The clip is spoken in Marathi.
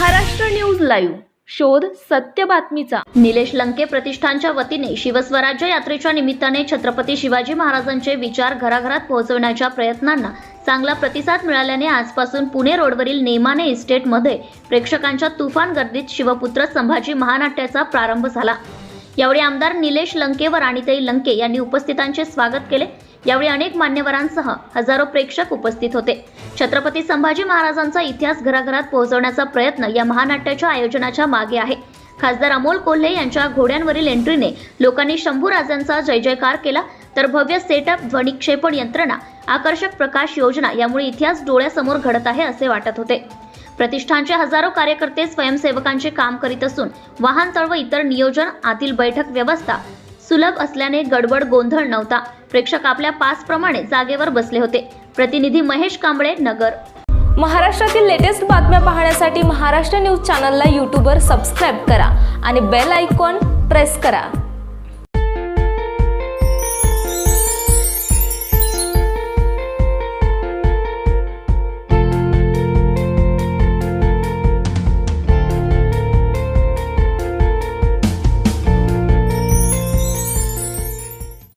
Maharashtra news live. शोध सत्य बातमीचा. निलेश लंके प्रतिष्ठानच्या वतीने शिवस्वराज्य यात्रेच्या निमित्ताने छत्रपती शिवाजी महाराजांचे विचार घराघरात पोहोचवण्याच्या प्रयत्नांना चांगला प्रतिसाद मिळाल्याने आजपासून पुणे रोडवरील नेमाने इस्टेटमध्ये प्रेक्षकांच्या तुफान गर्दीत शिवपुत्र संभाजी महानाट्याचा प्रारंभ झाला. यावेळी आमदार निलेश लंके व राणीताई लंके यांनी उपस्थितांचे स्वागत केले. यावेळी अनेक मान्यवरांसह हजारो प्रेक्षक उपस्थित होते. छत्रपती संभाजी महाराजांचा इतिहास घराघरात पोहोचवण्याचा प्रयत्न या महानाट्याच्या आयोजनाच्या मागे आहे. खासदार अमोल कोल्हे यांच्या घोड्यांवरील एंट्रीने लोकांनी शंभू राजांचा जय जयकार केला. तर भव्य सेटअप ध्वनिक्षेपण यंत्रणा आकर्षक प्रकाश योजना यामुळे इतिहास डोळ्यासमोर घडत आहे असे वाटत होते. प्रतिष्ठानचे हजारो कार्यकर्ते स्वयंसेवकांचे काम करीत असून वाहनतळ व इतर नियोजन आतील बैठक व्यवस्था सुलभ असल्याने गडबड गोंधळ नव्हता. प्रेक्षक आपल्या पास प्रमाणे जागेवर बसले होते. प्रतिनिधी महेश कांबळे नगर. महाराष्ट्रातील लेटेस्ट बातम्या पाहण्यासाठी महाराष्ट्र न्यूज चॅनलला यूट्यूबवर सबस्क्राईब करा आणि बेल आयकॉन प्रेस करा.